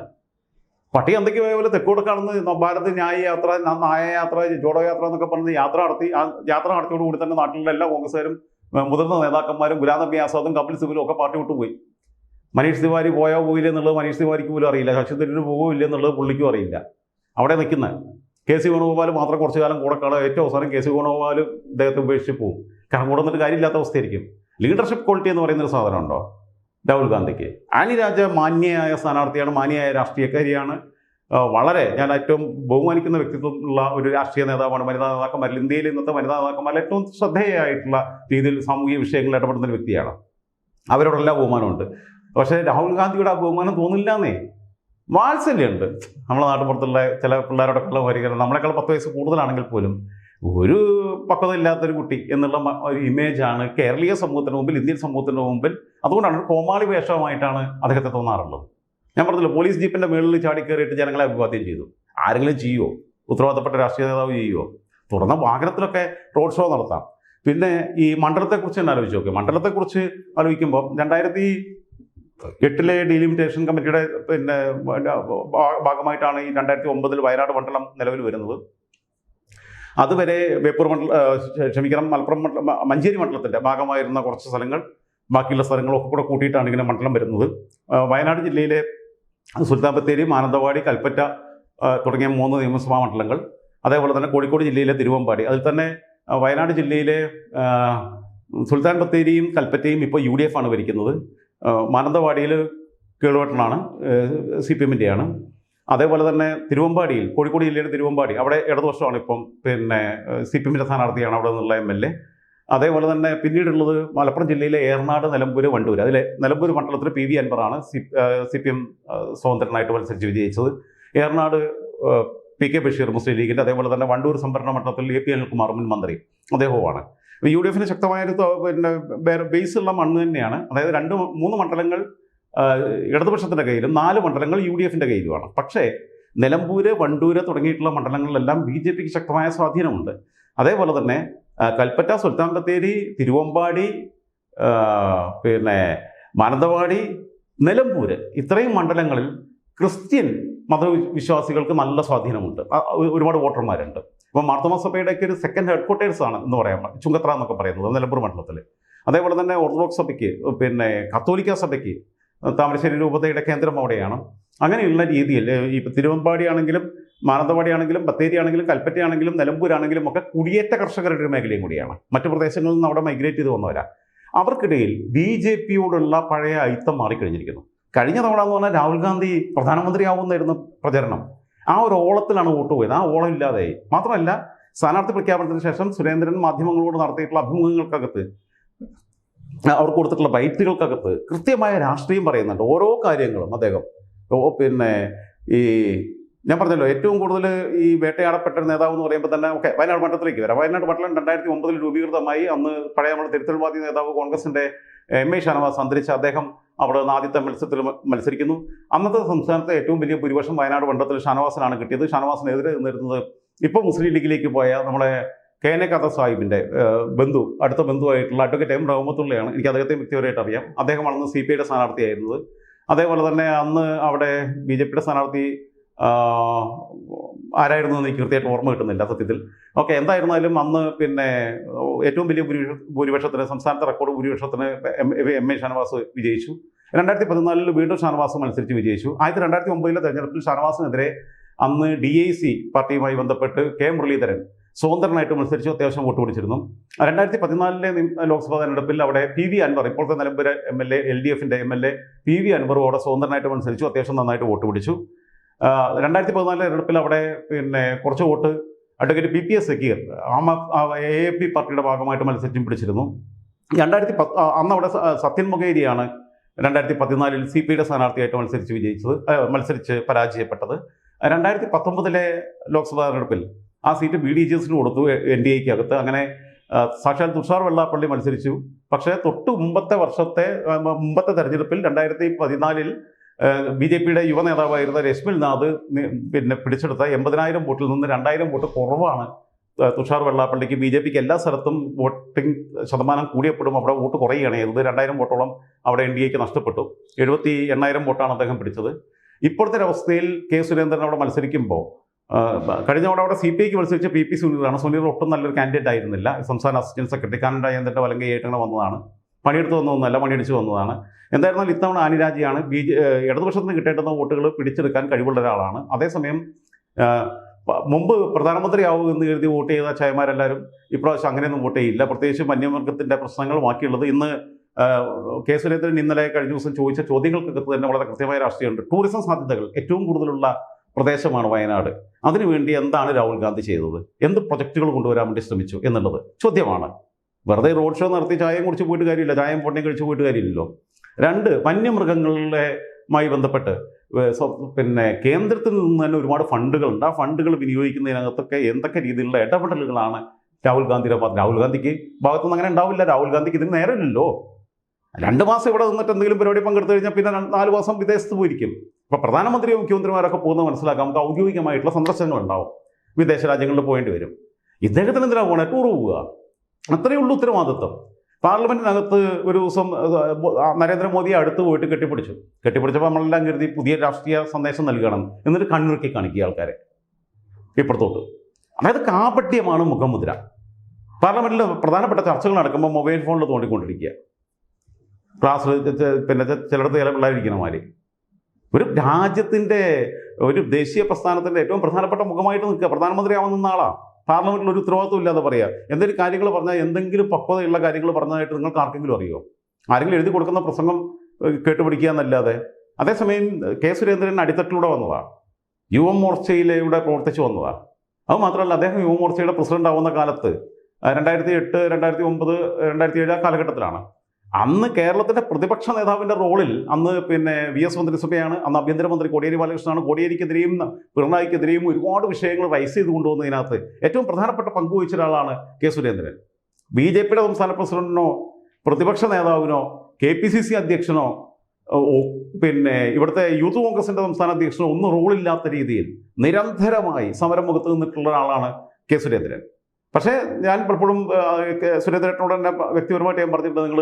പട്ടി എന്തൊക്കെ പോലെ തെക്കോട് കാണുന്ന ഭാരത് ന്യായ യാത്ര നായ യാത്ര ജോഡോ യാത്ര എന്നൊക്കെ പറഞ്ഞ് യാത്ര നടത്തി ആ യാത്ര നടത്തിയോടുകൂടി തന്നെ നാട്ടിലെ എല്ലാ കോൺഗ്രസ്സുകാരും മുതിർന്ന നേതാക്കന്മാരും ഗുലാം നബി ആസാദും കപിൽ സിബലും ഒക്കെ പാർട്ടി വിട്ടുപോയി മനീഷ് തിവാരി പോയോ പോയില്ല എന്നുള്ളത് മനീഷ് തിവാരിക്ക് പോലും അറിയില്ല. ശശി തരൂർ പോകുമോ എന്നുള്ളത് പുള്ളിക്കും അറിയില്ല. അവിടെ നിൽക്കുന്നത് കെ സി വേണുഗോപാൽ മാത്രം കുറച്ചു കാലം കൂടെ കളയും ഏറ്റവും അവസാനം കെ സി വേണുഗോപാൽ ഇദ്ദേഹത്തെ ഉപേക്ഷിച്ച് പോകും. കാരണം കൂടെ നിന്നിട്ട് കാര്യമില്ലാത്ത അവസ്ഥയായിരിക്കും. ലീഡർഷിപ്പ് ക്വാളിറ്റി എന്ന് പറയുന്നൊരു സാധനം ഉണ്ടോ? രാഹുൽ ഗാന്ധിക്ക്. ആനി രാജ മാന്യയായ സ്ഥാനാർത്ഥിയാണ് മാന്യയായ രാഷ്ട്രീയക്കാരിയാണ്. വളരെ ഞാൻ ഏറ്റവും ബഹുമാനിക്കുന്ന വ്യക്തിത്വമുള്ള ഒരു രാഷ്ട്രീയ നേതാവാണ് വനിതാ നേതാക്കന്മാരിൽ ഇന്ത്യയിൽ ഇന്നത്തെ വനിതാ നേതാക്കന്മാരിൽ ഏറ്റവും ശ്രദ്ധേയമായിട്ടുള്ള രീതിയിൽ സാമൂഹിക വിഷയങ്ങളിൽ ഇടപെടുന്ന ഒരു വ്യക്തിയാണ്. അവരോടെല്ലാം ബഹുമാനമുണ്ട്. പക്ഷേ രാഹുൽ ഗാന്ധിയുടെ ആ ബഹുമാനം തോന്നില്ല എന്നേ വാത്സല്യമുണ്ട്. നമ്മളെ നാട്ടുപുറത്തുള്ള ചില പിള്ളേരുടെ ഉള്ള വരികയാണ് നമ്മളെക്കാൾ പത്ത് വയസ്സ് കൂടുതലാണെങ്കിൽ പോലും ഒരു പക്വത ഇല്ലാത്തൊരു കുട്ടി എന്നുള്ള ഒരു ഇമേജാണ് കേരളീയ സമൂഹത്തിന് മുമ്പിൽ ഇന്ത്യൻ സമൂഹത്തിന് മുമ്പിൽ അതുകൊണ്ടാണ് ഒരു കോമാളി വേഷമായിട്ടാണ് അദ്ദേഹത്തെ തോന്നാറുള്ളത്. ഞാൻ പറഞ്ഞില്ല പോലീസ് ജീപ്പിന്റെ മുകളിൽ ചാടി കയറിയിട്ട് ജനങ്ങളെ അഭിവാദ്യം ചെയ്തു. ആരെങ്കിലും ചെയ്യുമോ ഉത്തരവാദിത്തപ്പെട്ട രാഷ്ട്രീയ നേതാവ് ചെയ്യുമോ തുറന്ന വാഹനത്തിലൊക്കെ റോഡ് ഷോ നടത്താം. പിന്നെ ഈ മണ്ഡലത്തെക്കുറിച്ച് തന്നെ ആലോചിച്ച് നോക്കുക മണ്ഡലത്തെക്കുറിച്ച് ആലോചിക്കുമ്പോൾ രണ്ടായിരത്തി എട്ടിലെ ഡീലിമിറ്റേഷൻ കമ്മിറ്റിയുടെ പിന്നെ ഭാഗമായിട്ടാണ് ഈ രണ്ടായിരത്തി ഒമ്പതിൽ വയനാട് മണ്ഡലം നിലവിൽ വരുന്നത്. അതുവരെ ബേപ്പൂർ മണ്ഡല ക്ഷമിക്കണം മലപ്പുറം മണ്ഡലം മഞ്ചേരി മണ്ഡലത്തിന്റെ ഭാഗമായിരുന്ന കുറച്ച് സ്ഥലങ്ങൾ ബാക്കിയുള്ള സ്ഥലങ്ങളൊക്കെ കൂടെ കൂട്ടിയിട്ടാണ് ഇങ്ങനെ മണ്ഡലം വരുന്നത്. വയനാട് ജില്ലയിലെ സുൽത്താൻ ബത്തേരി മാനന്തവാടി കൽപ്പറ്റ തുടങ്ങിയ മൂന്ന് നിയമസഭാ മണ്ഡലങ്ങൾ അതേപോലെ തന്നെ കോഴിക്കോട് ജില്ലയിലെ തിരുവമ്പാടി. അതിൽ തന്നെ വയനാട് ജില്ലയിലെ സുൽത്താൻ ബത്തേരിയും കൽപ്പറ്റയും ഇപ്പോൾ യു ഡി എഫ് ആണ് ഭരിക്കുന്നത്. മാനന്തവാടിയിൽ കീഴുവട്ടനാണ് സി പി എമ്മിന്റെയാണ്. അതേപോലെ തന്നെ തിരുവമ്പാടിയിൽ കോഴിക്കോട് ജില്ലയുടെ തിരുവമ്പാടി അവിടെ ഇടതുപക്ഷമാണ് ഇപ്പം പിന്നെ സി പി എമ്മിന്റെ സ്ഥാനാർത്ഥിയാണ് അവിടെ നിന്നുള്ള എം എൽ എ. അതേപോലെ തന്നെ പിന്നീടുള്ളത് മലപ്പുറം ജില്ലയിലെ ഏറനാട് നിലമ്പൂർ വണ്ടൂർ അതിലെ നിലമ്പൂർ മണ്ഡലത്തിൽ പി വി അൻവറാണ് സി സി പി എം സ്വതന്ത്രനായിട്ട് മത്സരിച്ച് വിജയിച്ചത്. ഏറനാട് പി കെ ബഷീർ മുസ്ലിം ലീഗിന്റെ അതേപോലെ തന്നെ വണ്ടൂർ സംഭരണ മണ്ഡലത്തിൽ എ പി അനിൽകുമാർ മുൻ മന്ത്രി അദ്ദേഹവുമാണ്. യു ഡി എഫിന് ശക്തമായൊരു പിന്നെ ബേസ് ബേസുള്ള മണ്ണ് തന്നെയാണ്. അതായത് രണ്ട് മൂന്ന് മണ്ഡലങ്ങൾ ഇടതുപക്ഷത്തിന്റെ കയ്യിലും നാല് മണ്ഡലങ്ങൾ യു ഡി എഫിന്റെ കയ്യിലുമാണ്. പക്ഷേ നിലമ്പൂര് വണ്ടൂര് തുടങ്ങിയിട്ടുള്ള മണ്ഡലങ്ങളിലെല്ലാം ബി ജെ പിക്ക് ശക്തമായ സ്വാധീനമുണ്ട്. അതേപോലെ തന്നെ കൽപ്പറ്റ സുൽത്താൻ ബത്തേരി തിരുവമ്പാടി പിന്നെ മാനന്തവാടി നിലമ്പൂര് ഇത്രയും മണ്ഡലങ്ങളിൽ ക്രിസ്ത്യൻ മതവിശ്വാസികൾക്ക് നല്ല സ്വാധീനമുണ്ട്. ഒരുപാട് വോട്ടർമാരുണ്ട്. അപ്പോൾ മാർത്തോമ ഒക്കെ ഒരു സെക്കൻഡ് ഹെഡ്ക്വാർട്ടേഴ്സ് ആണ് എന്ന് പറയാം. ചുങ്കത്ര എന്നൊക്കെ പറയുന്നത് നിലമ്പൂർ മണ്ഡലത്തിൽ അതേപോലെ തന്നെ ഓർത്തഡോക്സ് സഭയ്ക്ക് പിന്നെ കത്തോലിക്ക സഭയ്ക്ക് താമരശ്ശേരി രൂപതയുടെ കേന്ദ്രം അവിടെയാണ്. അങ്ങനെയുള്ള രീതിയിൽ ഇപ്പം തിരുവമ്പാടിയാണെങ്കിലും തിരുവമ്പാടി ആണെങ്കിലും മാനന്തവാടി ആണെങ്കിലും ബത്തേരി ആണെങ്കിലും കൽപ്പറ്റയാണെങ്കിലും നിലമ്പൂരാണെങ്കിലും ഒക്കെ കുടിയേറ്റ കർഷകരുടെ ഒരു മേഖലയും കൂടിയാണ്. മറ്റു പ്രദേശങ്ങളിൽ നിന്ന് അവിടെ മൈഗ്രേറ്റ് ചെയ്ത് വന്നവരാ. അവർക്കിടയിൽ ബി ജെ പിയോടുള്ള പഴയ അയിത്തം മാറിക്കഴിഞ്ഞിരിക്കുന്നു. കഴിഞ്ഞ തവണ എന്ന് പറഞ്ഞാൽ രാഹുൽ ഗാന്ധി പ്രധാനമന്ത്രിയാവുന്നായിരുന്നു പ്രചരണം. ആ ഒരു ഓളത്തിലാണ് വോട്ട് പോയത്. ആ ഓളം ഇല്ലാതെയായി മാത്രമല്ല സ്ഥാനാർത്ഥി പ്രഖ്യാപനത്തിന് ശേഷം സുരേന്ദ്രൻ മാധ്യമങ്ങളോട് നടത്തിയിട്ടുള്ള അഭിമുഖങ്ങൾക്കകത്ത് അവർ കൊടുത്തിട്ടുള്ള ബൈറ്റുകൾക്കകത്ത് കൃത്യമായ രാഷ്ട്രീയം പറയുന്നുണ്ട്. ഓരോ കാര്യങ്ങളും അദ്ദേഹം. പിന്നെ ഈ ഞാൻ പറഞ്ഞല്ലോ ഏറ്റവും കൂടുതൽ ഈ വേട്ടയാടപ്പെട്ട നേതാവ് എന്ന് പറയുമ്പോൾ തന്നെ ഓക്കെ വയനാട് മണ്ഡലത്തിലേക്ക് വരാം. വയനാട് മണ്ഡലം രണ്ടായിരത്തി ഒമ്പതിൽ രൂപീകൃതമായി അന്ന് പഴയ നമ്മുടെ തിരുത്തൽവാദി നേതാവ് കോൺഗ്രസിന്റെ എം എ ഷാനവാസ് അന്തരിച്ച അദ്ദേഹം അവിടെ നിന്ന് ആദ്യത്തെ മത്സരത്തിൽ മത്സരിക്കുന്നു. അന്നത്തെ സംസ്ഥാനത്തെ ഏറ്റവും വലിയ ഭൂരിപക്ഷം വയനാട് മണ്ഡലത്തിൽ ഷാനവാസിനാണ് കിട്ടിയത്. ഷാനവാസിനെതിരെ നിന്നിരുന്നത് ഇപ്പോൾ മുസ്ലിം ലീഗിലേക്ക് പോയ നമ്മുടെ കെ എൻ എ കഥ സാഹിബിന്റെ ബന്ധു അടുത്ത ബന്ധുവായിട്ടുള്ള അഡ്വക്കേറ്റ് എം റഹമത്തുള്ളയാണ്. എനിക്ക് അദ്ദേഹത്തെ വ്യക്തിപരമായിട്ട് അറിയാം. അദ്ദേഹമാണ് സി പി ഐയുടെ സ്ഥാനാർത്ഥിയായിരുന്നത്. അതേപോലെ തന്നെ അന്ന് അവിടെ ബി ജെ പിയുടെ സ്ഥാനാർത്ഥി ആരായിരുന്നു എനിക്ക് കൃത്യമായിട്ട് ഓർമ്മ കിട്ടുന്നില്ല സത്യത്തിൽ. ഓക്കെ എന്തായിരുന്നാലും അന്ന് പിന്നെ ഏറ്റവും വലിയ ഭൂരിപക്ഷ ഭൂരിപക്ഷത്തിന് സംസ്ഥാനത്തെ റെക്കോർഡ് ഭൂരിപക്ഷത്തിന് എം എം ഷാനവാസ് വിജയിച്ചു. രണ്ടായിരത്തി പതിനാലിൽ വീണ്ടും ഷാനവാസ് മത്സരിച്ച് വിജയിച്ചു. ആയിരത്തി രണ്ടായിരത്തി ഒമ്പതിലെ തെരഞ്ഞെടുപ്പിൽ ഷാനവാസിനെതിരെ അന്ന് ഡി ഐ സി പാർട്ടിയുമായി ബന്ധപ്പെട്ട് കെ മുരളീധരൻ സ്വതന്ത്രനായിട്ട് മത്സരിച്ചു അത്യാവശ്യം വോട്ട് പിടിച്ചിരുന്നു. രണ്ടായിരത്തി പതിനാലിലെ ലോക്സഭാ തെരഞ്ഞെടുപ്പിൽ അവിടെ പി വി അൻവർ ഇപ്പോഴത്തെ Nilambur M L A L D എഫിന്റെ M L A P V അൻവറും അവിടെ സ്വതന്ത്രനായിട്ട് മത്സരിച്ചു അത്യാവശ്യം നന്നായിട്ട് വോട്ട് പിടിച്ചു. രണ്ടായിരത്തി പതിനാലിലെ തെരഞ്ഞെടുപ്പിൽ അവിടെ പിന്നെ കുറച്ച് vote advocate P P S Zakir Aam A A P പാർട്ടിയുടെ ഭാഗമായിട്ട് മത്സരിച്ചും പിടിച്ചിരുന്നു. രണ്ടായിരത്തി പത്ത് അന്ന് അവിടെ സത്യൻ മുഖേരിയാണ് രണ്ടായിരത്തി പതിനാലിൽ സി പിയുടെ സ്ഥാനാർത്ഥിയായിട്ട് മത്സരിച്ച് വിജയിച്ചത് മത്സരിച്ച് പരാജയപ്പെട്ടത്. രണ്ടായിരത്തി പത്തൊമ്പതിലെ ലോക്സഭാ തെരഞ്ഞെടുപ്പിൽ ആ സീറ്റ് ബി ഡി ജി എസിന് കൊടുത്തു എൻ ഡി എക്ക് അകത്ത്. അങ്ങനെ സാക്ഷാൽ തുഷാർ വെള്ളാപ്പള്ളി മത്സരിച്ചു. പക്ഷേ തൊട്ട് മുമ്പത്തെ വർഷത്തെ മുമ്പത്തെ തെരഞ്ഞെടുപ്പിൽ രണ്ടായിരത്തി പതിനാലിൽ ബി ജെ പിയുടെ യുവ നേതാവായിരുന്ന രശ്മിൽ നാഥ് പിന്നെ പിടിച്ചെടുത്ത എൺപതിനായിരം വോട്ടിൽ നിന്ന് രണ്ടായിരം വോട്ട് കുറവാണ്. തുഷാർ വെള്ളാപ്പള്ളിക്ക് ബി ജെ പിക്ക് എല്ലാ സ്ഥലത്തും വോട്ടിംഗ് ശതമാനം കൂടിയപ്പോഴും അവിടെ വോട്ട് കുറയുകയാണ് ചെയ്തത്. രണ്ടായിരം വോട്ടോളം അവിടെ എൻ ഡി എക്ക് നഷ്ടപ്പെട്ടു. എഴുപത്തി എണ്ണായിരം വോട്ടാണ് അദ്ദേഹം പിടിച്ചത്. ഇപ്പോഴത്തെ ഒരവസ്ഥയിൽ കെ സുരേന്ദ്രൻ അവിടെ മത്സരിക്കുമ്പോൾ കഴിഞ്ഞ തവണ അവിടെ സി പി ഐക്ക് മത്സരിച്ച പി പി സുനീറാണ് സുനീർ ഒട്ടും നല്ലൊരു കാൻഡിഡേറ്റ് ആയിരുന്നില്ല. സംസ്ഥാന അസിസ്റ്റന്റ് സെക്രട്ടറി കാനഡായതിന്റെ വലങ്കയായിട്ട് അങ്ങനെ വന്നതാണ്. പണിയെടുത്ത് വന്നതൊന്നുമല്ല പണിയടിച്ച് വന്നതാണ്. എന്തായിരുന്നാലും ഇത്തവണ ആനിരാജിയാണ് ബി ജെ ഇടതുപക്ഷത്തിന് കിട്ടേണ്ടുന്ന വോട്ടുകൾ പിടിച്ചെടുക്കാൻ കഴിവുള്ള ഒരാളാണ്. അതേസമയം മുമ്പ് പ്രധാനമന്ത്രിയാവും എന്ന് കരുതി വോട്ട് ചെയ്ത ചായമാരെല്ലാവരും ഇപ്രാവശ്യം അങ്ങനെയൊന്നും വോട്ട് ചെയ്യില്ല. പ്രത്യേകിച്ച് വന്യമൃഗത്തിന്റെ പ്രശ്നങ്ങൾ ബാക്കിയുള്ളത് ഇന്ന് കെ സുരേന്ദ്രൻ ഇന്നലെ കഴിഞ്ഞ ദിവസം ചോദിച്ച ചോദ്യങ്ങൾക്കകത്ത് തന്നെ വളരെ കൃത്യമായ രാഷ്ട്രീയമുണ്ട്. ടൂറിസം സാധ്യതകൾ ഏറ്റവും കൂടുതലുള്ള പ്രദേശമാണ് വയനാട്. അതിനുവേണ്ടി എന്താണ് രാഹുൽ ഗാന്ധി ചെയ്തത്? എന്ത് പ്രൊജക്റ്റുകൾ കൊണ്ടുവരാൻ വേണ്ടി ശ്രമിച്ചു എന്നുള്ളത് ചോദ്യമാണ്. വെറുതെ റോഡ് ഷോ നടത്തി ചായയും കുടിച്ച് പോയിട്ട് കാര്യമില്ല. ചായയും പൊണ്ണി കഴിച്ച് പോയിട്ട് കാര്യമില്ലല്ലോ. രണ്ട് വന്യമൃഗങ്ങളുമായി ബന്ധപ്പെട്ട് പിന്നെ കേന്ദ്രത്തിൽ നിന്ന് തന്നെ ഒരുപാട് ഫണ്ടുകളുണ്ട്. ആ ഫണ്ടുകൾ വിനിയോഗിക്കുന്നതിനകത്തൊക്കെ എന്തൊക്കെ രീതിയിലുള്ള ഇടപെടലുകളാണ് രാഹുൽ ഗാന്ധിയുടെ ഭാഗത്ത്? രാഹുൽ ഗാന്ധിക്ക് ഭാഗത്തുനിന്ന് അങ്ങനെ ഉണ്ടാവില്ല. രാഹുൽ ഗാന്ധിക്ക് ഇതിന് നേരമില്ലല്ലോ. രണ്ട് മാസം ഇവിടെ നിന്നിട്ട് എന്തെങ്കിലും പരിപാടി പങ്കെടുത്തു കഴിഞ്ഞാൽ പിന്നെ നാല് മാസം വിദേശത്ത് പോയിരിക്കും. അപ്പോൾ പ്രധാനമന്ത്രിയും മുഖ്യമന്ത്രിമാരൊക്കെ പോകുന്നത് മനസ്സിലാക്കാം. നമുക്ക് ഔദ്യോഗികമായിട്ടുള്ള സന്ദർശനങ്ങൾ ഉണ്ടാവും വിദേശ രാജ്യങ്ങളിൽ പോകേണ്ടി വരും. ഇദ്ദേഹത്തിന് എന്തിനാണ് പോകണേ ടൂർ പോവുക. അത്രയേ ഉള്ളൂ ഉത്തരവാദിത്വം. പാർലമെന്റിനകത്ത് ഒരു ദിവസം നരേന്ദ്രമോദിയെ അടുത്ത് പോയിട്ട് കെട്ടിപ്പിടിച്ചു. കെട്ടിപ്പിടിച്ചപ്പോൾ നമ്മളെല്ലാം കരുതി പുതിയ രാഷ്ട്രീയ സന്ദേശം നൽകണം എന്നിട്ട് കണ്ണുറുക്കി കാണിക്കുക ആൾക്കാരെ. ഇപ്പുറത്തോട്ട്. അതായത് കാപട്യമാണ് മുഖമുദ്ര. പാർലമെന്റിൽ പ്രധാനപ്പെട്ട ചർച്ചകൾ നടക്കുമ്പോൾ മൊബൈൽ ഫോണിൽ തോണ്ടിക്കൊണ്ടിരിക്കുക. ക്ലാസ്സിൽ പിന്നെ ചിലടത്ത് ചില പിള്ളേരിരിക്കുന്ന മാതിരി ഒരു രാജ്യത്തിന്റെ ഒരു ദേശീയ പ്രസ്ഥാനത്തിന്റെ ഏറ്റവും പ്രധാനപ്പെട്ട മുഖമായിട്ട് നിൽക്കുക. പ്രധാനമന്ത്രിയാവുന്ന ആളാണ് ആളാ. പാർലമെന്റിൽ ഒരു ഉത്തരവാദിത്വം ഇല്ലാതെ പറയുക എന്തെങ്കിലും കാര്യങ്ങൾ പറഞ്ഞാൽ എന്തെങ്കിലും പക്വതയുള്ള കാര്യങ്ങൾ പറഞ്ഞതായിട്ട് നിങ്ങൾക്ക് ആർക്കെങ്കിലും അറിയോ? ആരെങ്കിലും എഴുതി കൊടുക്കുന്ന പ്രസംഗം കേട്ടുപിടിക്കുക എന്നല്ലാതെ. അതേസമയം കെ സുരേന്ദ്രൻ അടിത്തട്ടിലൂടെ വന്നതാണ് യുവമോർച്ചയിലൂടെ പ്രവർത്തിച്ചു വന്നതാണ് അത് മാത്രമല്ല അദ്ദേഹം യുവമോർച്ചയുടെ പ്രസിഡന്റ് ആവുന്ന കാലത്ത് രണ്ടായിരത്തി എട്ട് രണ്ടായിരത്തി ഒമ്പത് രണ്ടായിരത്തി ഏഴ് ആ കാലഘട്ടത്തിലാണ്. അന്ന് കേരളത്തിന്റെ പ്രതിപക്ഷ നേതാവിന്റെ റോളിൽ അന്ന് പിന്നെ വി എസ് മന്ത്രിസഭയാണ് അന്ന് ആഭ്യന്തരമന്ത്രി കോടിയേരി ബാലകൃഷ്ണനാണ് കോടിയേരിക്കെതിരെയും പിണറായിക്കെതിരെയും ഒരുപാട് വിഷയങ്ങൾ റൈസ് ചെയ്ത് കൊണ്ടുവന്നതിനകത്ത് ഏറ്റവും പ്രധാനപ്പെട്ട പങ്ക് വഹിച്ച ഒരാളാണ് കെ സുരേന്ദ്രൻ. ബി ജെ പിയുടെ സംസ്ഥാന പ്രസിഡന്റിനോ പ്രതിപക്ഷ നേതാവിനോ കെ പി സി സി അധ്യക്ഷനോ പിന്നെ ഇവിടുത്തെ യൂത്ത് കോൺഗ്രസിന്റെ സംസ്ഥാന അധ്യക്ഷനോ ഒന്നും റോളില്ലാത്ത രീതിയിൽ നിരന്തരമായി സമരം മുഖത്ത് നിന്നിട്ടുള്ള ഒരാളാണ് കെ സുരേന്ദ്രൻ. പക്ഷേ ഞാൻ പലപ്പോഴും സുരേന്ദ്രനോട് തന്നെ വ്യക്തിപരമായിട്ട് ഞാൻ പറഞ്ഞിട്ടുണ്ട് നിങ്ങൾ